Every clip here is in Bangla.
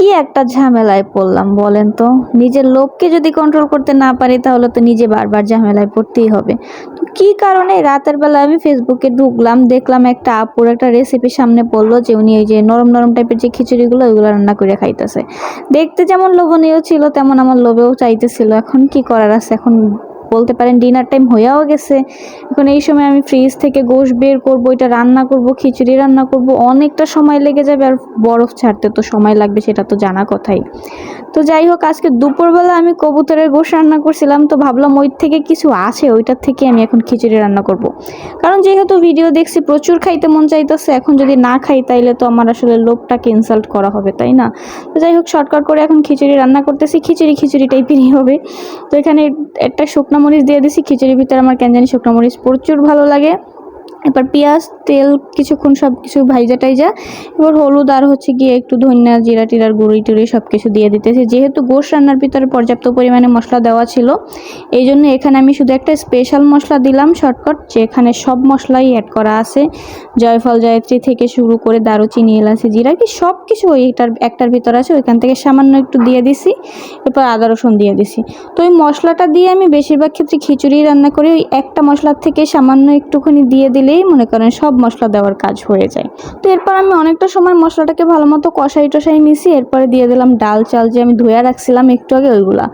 কি একটা ঝামেলায় পড়লাম বলেন তো? নিজের লোভকে যদি কন্ট্রোল করতে না পারি, তাহলে তো নিজে বারবার ঝামেলায় পড়তেই হবে। তো কি কারণে রাতের বেলা আমি ফেসবুকে ঢুকলাম, দেখলাম একটা আপুর একটা রেসিপি সামনে পড়ল যে উনি ওই যে নরম নরম টাইপের যে খিচুড়িগুলো, ওইগুলো রান্না করে খাইতেছে। দেখতে যেমন লোভনীয় ছিল, তেমন আমার লোভেও চাইতেছিল। এখন কি করার আছে? এখন বলতে পারেন ডিনার টাইম হয়েও গেছে। এখন এই সময় আমি ফ্রিজ থেকে গোশ বের করব, এটা রান্না করব, খিচুড়ি রান্না করব, অনেকটা সময় লেগে যাবে আর বরফ ছাড়তে তো সময় লাগবে, সেটা তো জানা কথাই। তো যাই হোক, আজকে দুপুরবেলা আমি কবুতরের গোশ রান্না করছিলাম, তো ভাবলাম ওই থেকে কিছু আছে, ওইটার থেকে আমি এখন খিচুড়ি রান্না করব। কারণ যেহেতু ভিডিও দেখছি, প্রচুর খাইতে মন চাইতেছে, এখন যদি না খাই তাইলে তো আমার আসলে লোভটাকে ইনসাল্ট করা হবে, তাই না? তো যাই হোক শর্টকাট করে এখন খিচুড়ি রান্না করতেছি, খিচুড়ি খিচুড়ি টাইপেরই হবে। তো এখানে একটা শুকনো মরিচ দিয়ে দিছি খিচুড়ির ভিতরে আমার কেন জানি শুকনো মরিচ প্রচুর ভালো লাগে। এবার পেঁয়াজ, তেল, কিছুক্ষণ সব কিছু ভাইজা টাইজা। এবার হলুদ আর হচ্ছে গিয়ে একটু ধনিয়া জিরা টিরার গুঁড়ি টুড়ি সব কিছু দিয়ে দিতেছি। যেহেতু গোশ রান্নার ভিতরে পর্যাপ্ত পরিমাণে মশলা দেওয়া ছিল এই জন্য এখানে আমি শুধু একটা স্পেশাল মশলা দিলাম শর্টকাট যেখানে সব মশলাই অ্যাড করা আছে। জয়ফল, জয়ত্রী থেকে শুরু করে দারুচিনি, এলাচি, জিরা, কি সব কিছু ওইটার একটার ভিতর আছে, ওইখান থেকে সামান্য একটু দিয়ে দিছি। এরপর আদা, রসুন দিয়ে দিছি। তো ওই মশলাটা দিয়ে আমি বেশিরভাগ ক্ষেত্রে খিচুড়ি রান্না করি। ওই একটা মশলার থেকে সামান্য একটুখানি দিয়ে দিলেই মনে করেন সব মশলা দেওয়ার কাজ হয়ে যায়। তো এরপর আমি অনেকটা সময় মশলাটাকে ভালো মতো কষাই টষাই মিশি এরপরে দিয়ে দিলাম ডাল চাল যে আমি ধুয়ে রাখছিলাম একটু আগে ওইগুলা।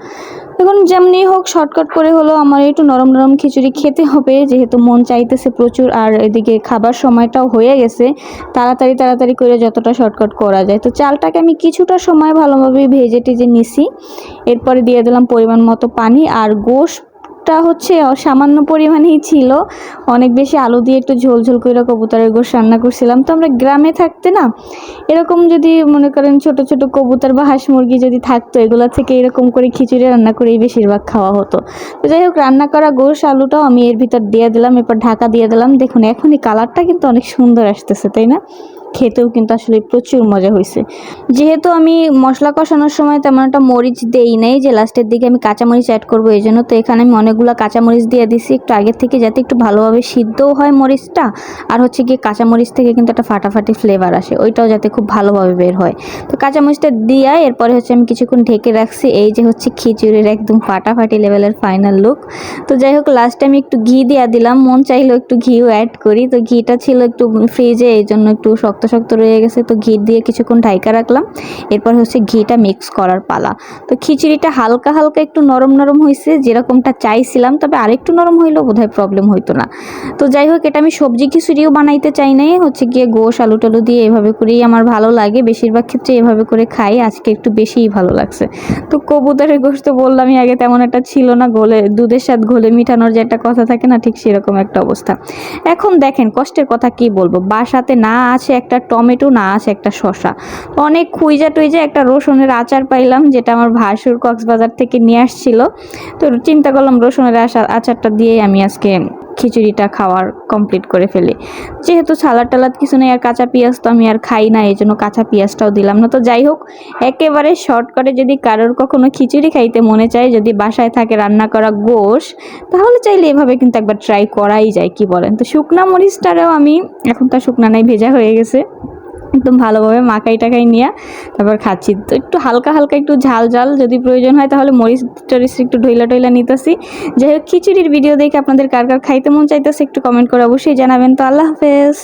এখন যেমনি হোক, শর্টকাট করে হলো আমার একটু নরম নরম খিচুড়ি খেতে হবে, যেহেতু মন চাইতেছে প্রচুর, আর এদিকে খাবার সময়টাও হয়ে গেছে, তাড়াতাড়ি তাড়াতাড়ি করে যতটা শর্টকাট করা যায়। তো চালটাকে আমি কিছুটা সময় ভালোভাবে ভেজে টেজে নিছি, এরপরে দিয়ে দিলাম পরিমাণ মতো পানি আর গোশ টা হচ্ছে সামান্য পরিমাণেই ছিল। অনেক বেশি আলু দিয়ে একটু ঝোল ঝোল করে কবুতরের গোশ রান্না করছিলাম। তো আমরা গ্রামে থাকতে না, এরকম যদি মনে করেন ছোট ছোট কবুতর বা হাঁস মুরগি যদি থাকতো, এগুলা থেকে এরকম করে খিচুড়ি রান্না করেই বেশিরভাগ খাওয়া হতো। তো যাই হোক, রান্না করা গোশ, আলুটাও আমি এর ভিতর দিয়ে দিলাম, এরপর ঢাকা দিয়ে দিলাম। দেখুন, এখনই কালারটা কিন্তু অনেক সুন্দর আসতেছে, তাই না? খেতেও কিন্তু আসলে প্রচুর মজা হয়েছে। যেহেতু আমি মশলা কষানোর সময় তেমন একটা মরিচ দেই নাই যে লাস্টের দিকে আমি কাঁচামরিচ অ্যাড করব, এই জন্য তো এখানে আমি অনেকগুলো কাঁচামরিচ দিয়ে দিছি একটু আগের থেকে যাতে একটু ভালোভাবে সিদ্ধও হয় মরিচটা। আর হচ্ছে গিয়ে কাঁচামরিচ থেকে কিন্তু একটা ফাটাফাটি ফ্লেভার আসে, ওইটাও যাতে খুব ভালোভাবে বের হয়। তো কাঁচামরিচটা দিয়ে এরপরে হচ্ছে আমি কিছুক্ষণ ঢেকে রাখছি, এই যে হচ্ছে খিচুড়ির একদম ফাটাফাটি লেভেলের ফাইনাল লুক তো যাই হোক লাস্টে আমি একটু ঘি দিয়ে দিলাম, মন চাইলেও একটু ঘিও অ্যাড করি। তো ঘিটা ছিল একটু ফ্রিজে এই জন্য একটু শক্ত শক্ত রয়ে গেছে, তো ঘি দিয়ে কিছুক্ষণ ঢাইকা রাখলাম। এরপর হচ্ছে ঘিটা মিক্স করার পালা। তো খিচুড়িটা হালকা হালকা একটু নরম নরম হয়েছে যেরকমটা চাইছিলাম, তবে আরেকটু নরম হইলেও বোধহয় প্রবলেম হইতো না। তো যাই হোক, এটা আমি সবজি খিচুড়িও বানাইতে চাই নাই, হচ্ছে গিয়ে গোশ, আলু টালু দিয়ে এভাবে করেই আমার ভালো লাগে। বেশিরভাগ ক্ষেত্রে এভাবে করে খাই, আজকে একটু বেশিই ভালো লাগছে। তো কবুতরের গোশ তো বললামই আগে, তেমন একটা ছিল না, গলে, দুধের সাথে ঘোলে মিঠানোর যে একটা কথা থাকে না, ঠিক সেরকম একটা অবস্থা। এখন দেখেন, কষ্টের কথা কি বলব? বাসাতে না আছে একটা টমেটো, না আছে একটা শশা অনেক খুইজা টুইজা একটা রসুনের আচার পাইলাম, যেটা আমার ভাসুর কক্সবাজার থেকে নিয়ে আসছিল। তো চিন্তা করলাম রসুনের আচার, আচারটা দিয়েই আমি আজকে খিচুড়িটা খাওয়ার কমপ্লিট করে ফেলি। যেহেতু সালাদ টালাদ কিছু নেই আর কাঁচা পেঁয়াজ তো আমি আর খাই না এই জন্য কাঁচা পেঁয়াজটাও দিলাম না। তো যাই হোক, একেবারে শর্টকাটে যদি কারোর কখনো খিচুড়ি খাইতে মনে চায়, যদি বাসায় থাকে রান্না করা গোশ, তাহলে চাইলে এভাবে কিন্তু একবার ট্রাই করাই যায়, কি বলেন? তো শুকনা মরিচটারেও আমি, এখন তো শুকনা নাই, ভেজা হয়ে গেছে। একদম ভালোভাবে মাখাই টাকাই নিয়ে তারপর খাচ্ছি। তো একটু হালকা হালকা একটু ঝাল ঝাল যদি প্রয়োজন হয় তাহলে মরিচ টরিচ একটু ঢইলা টইলা নিতেছি। যাই হোক, খিচুড়ির ভিডিও দেখে আপনাদের কার কার খাইতে মন চাইতেছে একটু কমেন্ট করে অবশ্যই জানাবেন। তো আল্লাহ হাফেজ।